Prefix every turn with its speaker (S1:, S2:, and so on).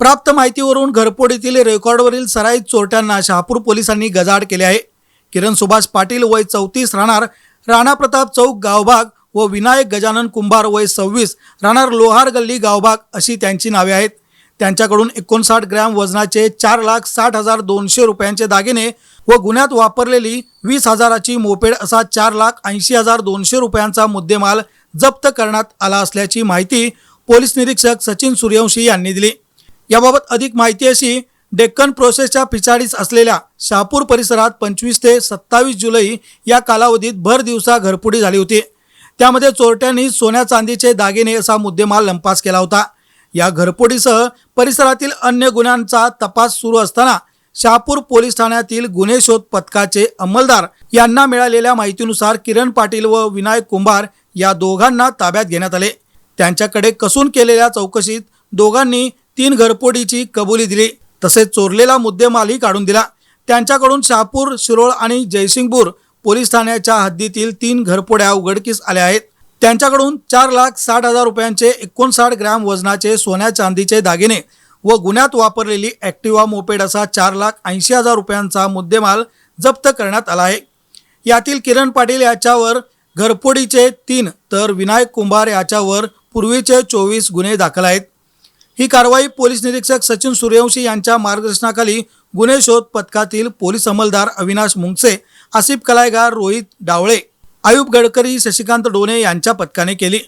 S1: प्राप्त माहितीवरून घरपोडीतील रेकॉर्डवरील सराईत चोरट्यांना शहापूर पोलिसांनी गजाड केले आहे. किरण सुभाष पाटील वय चौतीस राहणार राणा प्रताप चौक गावभाग व विनायक गजानन कुंभार वय सव्वीस राहणार लोहार गल्ली गावभाग अशी त्यांची नावे आहेत. त्यांच्याकडून एकोणसाठ ग्रॅम वजनाचे चार लाख साठ हजार दोनशे रुपयांचे दागिने व गुन्ह्यात वापरलेली वीस हजाराची मोपेड असा चार लाख ऐंशी हजार दोनशे रुपयांचा मुद्देमाल जप्त करण्यात आला असल्याची माहिती पोलीस निरीक्षक सचिन सूर्यवंशी यांनी दिली. याबाबत अधिक माहिती अशी डेक्कन प्रोसेसच्या पिछाडीस असलेल्या शहापूर परिसरात पंचवीस ते सत्तावीस जुलै या कालावधीत भर दिवसा घरपुडी झाली होती. त्यामध्ये चोरट्यांनी सोन्या चांदीचे दागिने असा मुद्देमाल लंपास केला होता. या घरपोडीसह परिसरातील अन्य गुन्ह्यांचा तपास सुरू असताना शहापूर पोलीस ठाण्यातील गुन्हे शोध पथकाचे अंमलदार यांना मिळालेल्या माहितीनुसार किरण पाटील व विनायक कुंभार या दोघांना ताब्यात घेण्यात आले. त्यांच्याकडे कसून केलेल्या चौकशीत दोघांनी तीन घरपोडीची कबुली दिली. तसेच चोरलेला मुद्देमालही काढून दिला. त्यांच्याकडून शहापूर शिरोळ आणि जयसिंगपूर पोलीस ठाण्याच्या हद्दीतील तीन घरपोड्या उघडकीस आल्या आहेत. त्यांच्याकडून चार लाख साठ हजार रुपयांचे एकोणसाठ ग्रॅम वजनाचे सोन्या चांदीचे दागिने व गुन्ह्यात वापरलेली ॲक्टिवा मोपेड असा चार लाख ऐंशी हजार रुपयांचा मुद्देमाल जप्त करण्यात आला आहे. यातील किरण पाटील याच्यावर घरपोडीचे तीन तर विनायक कुंभार याच्यावर पूर्वीचे चोवीस गुन्हे दाखल आहेत. ही कारवाई पोलीस निरीक्षक सचिन सूर्यवंशी यांच्या मार्गदर्शनाखाली गुन्हे शोध पथकातील पोलीस अंमलदार अविनाश मुंगसे आसिफ कलायगार रोहित डावळे आयुब गडकरी शशिकांत डोने यांच्या पथकाने केली.